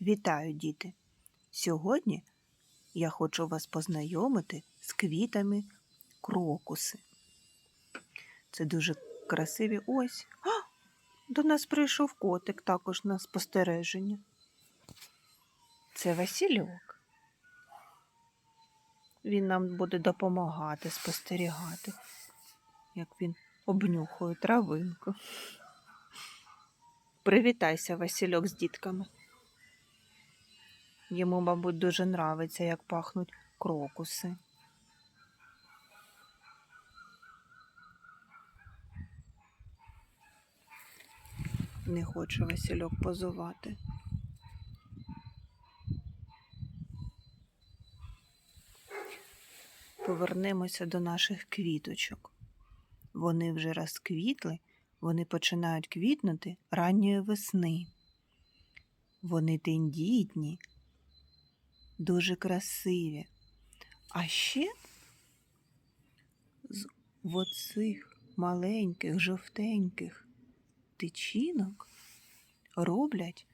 Вітаю, діти! Сьогодні я хочу вас познайомити з квітами крокуси. Це дуже красиві ось. А! До нас прийшов котик також на спостереження. Це Васильок. Він нам буде допомагати спостерігати, як він обнюхує травинку. Привітайся, Васильок, з дітками. Йому, мабуть, дуже нравиться, як пахнуть крокуси. Не хоче Васильок позувати. Повернемося до наших квіточок. Вони вже розквітли, вони починають квітнути ранньої весни. Вони тендітні, дуже красиві. А ще з оцих маленьких жовтеньких тичинок роблять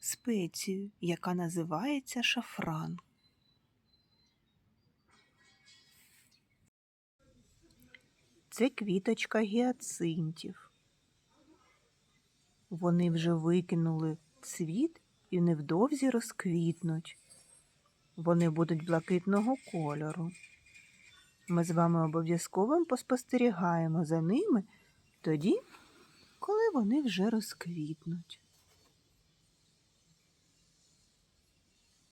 спецію, яка називається шафран. Це квіточка гіацинтів. Вони вже викинули цвіт і невдовзі розквітнуть. Вони будуть блакитного кольору. Ми з вами обов'язково поспостерігаємо за ними тоді, коли вони вже розквітнуть.